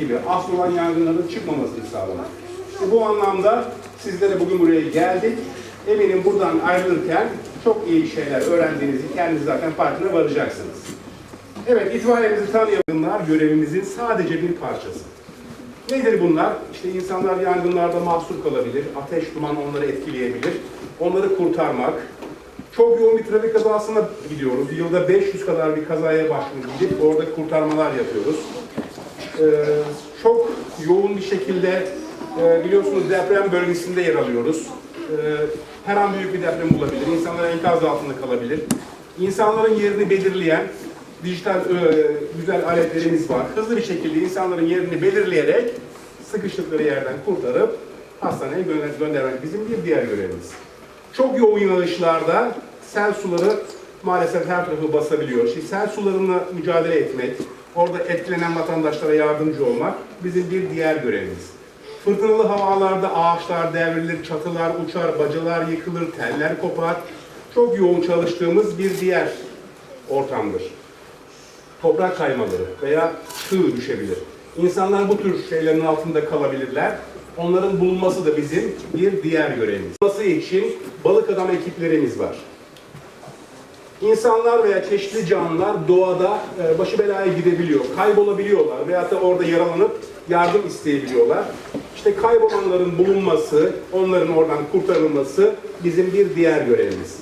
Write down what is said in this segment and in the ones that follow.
gibi asıl olan yangınların çıkmamasını sağlamak. İşte bu anlamda sizlere bugün buraya geldik. Eminim buradan ayrılırken çok iyi şeyler öğrendiğinizi kendiniz zaten farkına varacaksınız. Evet, itfaiyemizi tanıyanlar görevimizin sadece bir parçası. Nedir bunlar? İşte insanlar yangınlarda mahsur kalabilir, ateş, duman onları etkileyebilir. Onları kurtarmak. Çok yoğun bir trafik kazasına gidiyoruz. Yılda 500 kadar bir kazaya başvuru gidip orada kurtarmalar yapıyoruz. Ee, çok yoğun bir şekilde e, biliyorsunuz deprem bölgesinde yer alıyoruz. Ee, her an büyük bir deprem olabilir. İnsanlar enkaz altında kalabilir. İnsanların yerini belirleyen dijital e, güzel aletlerimiz var. Hızlı bir şekilde insanların yerini belirleyerek sıkıştıkları yerden kurtarıp hastaneye gö- göndermek bizim bir diğer görevimiz. Çok yoğun yağışlarda sel suları maalesef her tarafı basabiliyor. Şimdi sel sularına mücadele etmek, orada etkilenen vatandaşlara yardımcı olmak bizim bir diğer görevimiz. Fırtınalı havalarda ağaçlar devrilir, çatılar uçar, bacalar yıkılır, teller kopar. Çok yoğun çalıştığımız bir diğer ortamdır toprak kaymaları veya çığ düşebilir. İnsanlar bu tür şeylerin altında kalabilirler. Onların bulunması da bizim bir diğer görevimiz. Bulunması için balık adam ekiplerimiz var. İnsanlar veya çeşitli canlılar doğada e, başı belaya gidebiliyor, kaybolabiliyorlar veyahut da orada yaralanıp yardım isteyebiliyorlar. İşte kaybolanların bulunması, onların oradan kurtarılması bizim bir diğer görevimiz.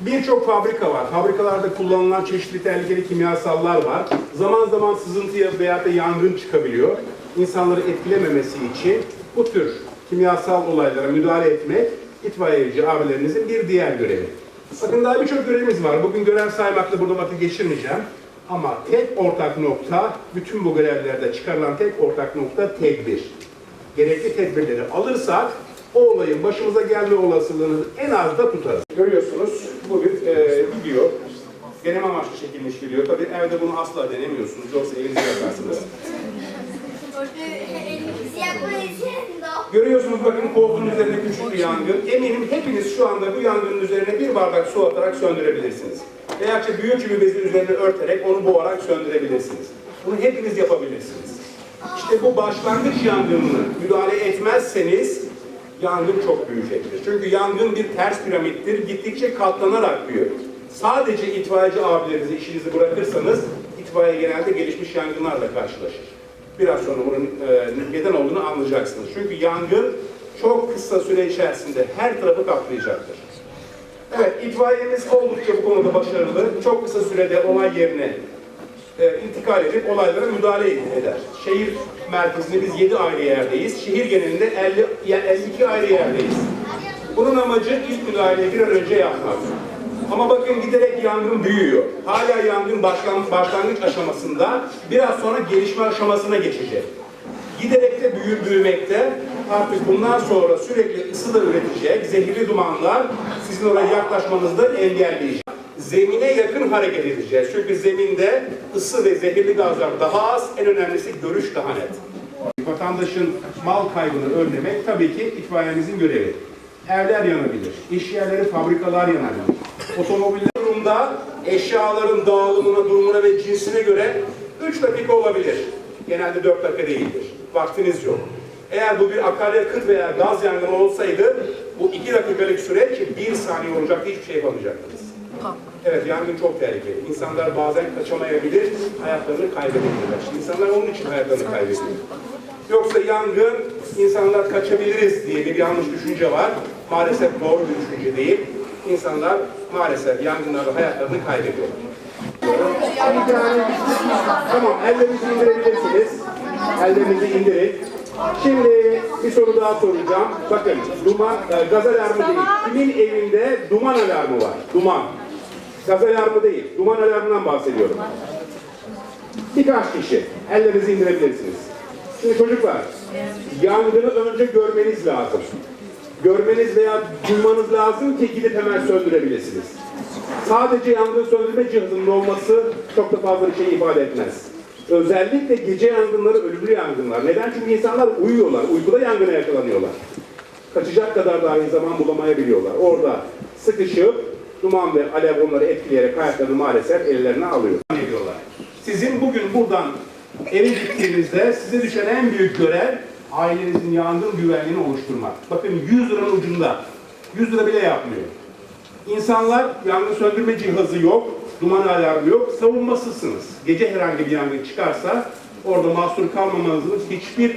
Birçok fabrika var. Fabrikalarda kullanılan çeşitli tehlikeli kimyasallar var. Zaman zaman sızıntıya veya da yangın çıkabiliyor. İnsanları etkilememesi için bu tür kimyasal olaylara müdahale etmek itfaiyeci abilerimizin bir diğer görevi. Bakın daha birçok görevimiz var. Bugün görev saymakla burada vakit geçirmeyeceğim. Ama tek ortak nokta, bütün bu görevlerde çıkarılan tek ortak nokta tedbir. Gerekli tedbirleri alırsak o olayın başımıza gelme olasılığını en az da tutarız. Görüyorsunuz bu bir e, video. Deneme amaçlı çekilmiş video. Tabii evde bunu asla denemiyorsunuz. Yoksa elinizi yakarsınız. Görüyorsunuz bakın koltuğun üzerinde küçük bir yangın. Eminim hepiniz şu anda bu yangının üzerine bir bardak su atarak söndürebilirsiniz. Veya işte büyük bir bezin üzerine örterek onu boğarak söndürebilirsiniz. Bunu hepiniz yapabilirsiniz. İşte bu başlangıç yangınını müdahale etmezseniz yangın çok büyüyecektir. Çünkü yangın bir ters piramittir. Gittikçe katlanarak büyür. Sadece itfaiyeci abilerinize işinizi bırakırsanız itfaiye genelde gelişmiş yangınlarla karşılaşır. Biraz sonra bunun e, neden olduğunu anlayacaksınız. Çünkü yangın çok kısa süre içerisinde her tarafı kaplayacaktır. Evet, itfaiyemiz oldukça bu konuda başarılı. Çok kısa sürede olay yerine e, intikal edip olaylara müdahale eder. Şehir merkezinde biz 7 ayrı yerdeyiz. Şehir genelinde 50, ya 52 ayrı yerdeyiz. Bunun amacı ilk müdahaleyi bir an önce yapmak. Ama bakın giderek yangın büyüyor. Hala yangın başlan, başlangıç aşamasında biraz sonra gelişme aşamasına geçecek. Giderek de büyür büyümekte. Artık bundan sonra sürekli ısı da üretecek. Zehirli dumanlar sizin oraya yaklaşmanızı da engelleyecek. Zemine yakın hareket edeceğiz. Çünkü zeminde ısı ve zehirli gazlar daha az. En önemlisi görüş daha net. Vatandaşın mal kaybını önlemek tabii ki itfaiyemizin görevi. Evler yanabilir, iş yerleri, fabrikalar yanabilir. Otomobiller durumda eşyaların dağılımına, durumuna ve cinsine göre 3 dakika olabilir. Genelde 4 dakika değildir. Vaktiniz yok. Eğer bu bir akaryakıt veya gaz yangını olsaydı bu 2 dakikalık süreç 1 saniye olacaktı, hiçbir şey yapamayacaktınız. Evet yangın çok tehlikeli. İnsanlar bazen kaçamayabilir, hayatlarını kaybedebilirler. Şimdi insanlar onun için hayatlarını kaybediyor. Yoksa yangın, insanlar kaçabiliriz diye bir yanlış düşünce var. Maalesef doğru bir düşünce değil. İnsanlar maalesef yangınlarda hayatlarını kaybediyorlar. Bir tane- Tamam, ellerinizi indirebilirsiniz. Ellerinizi indirin. Şimdi bir soru daha soracağım. Bakın, duman, e, gaz alarmı değil. Kimin evinde duman alarmı var? Duman. Gaz alarmı değil, duman alarmından bahsediyorum. Birkaç kişi. Ellerinizi indirebilirsiniz. Şimdi çocuklar, yangını önce görmeniz lazım. Görmeniz veya duymanız lazım ki gidip hemen söndürebilirsiniz. Sadece yangın söndürme cihazının olması çok da fazla bir şey ifade etmez. Özellikle gece yangınları ölümlü yangınlar. Neden? Çünkü insanlar uyuyorlar. Uykuda yangına yakalanıyorlar. Kaçacak kadar dahi zaman bulamayabiliyorlar. Orada sıkışıp duman ve alev onları etkileyerek hayatlarını maalesef ellerine alıyor. Sizin bugün buradan eve gittiğinizde size düşen en büyük görev ailenizin yangın güvenliğini oluşturmak. Bakın 100 liranın ucunda. 100 lira bile yapmıyor. İnsanlar yangın söndürme cihazı yok, duman alarmı yok, savunmasızsınız. Gece herhangi bir yangın çıkarsa orada mahsur kalmamanızın hiçbir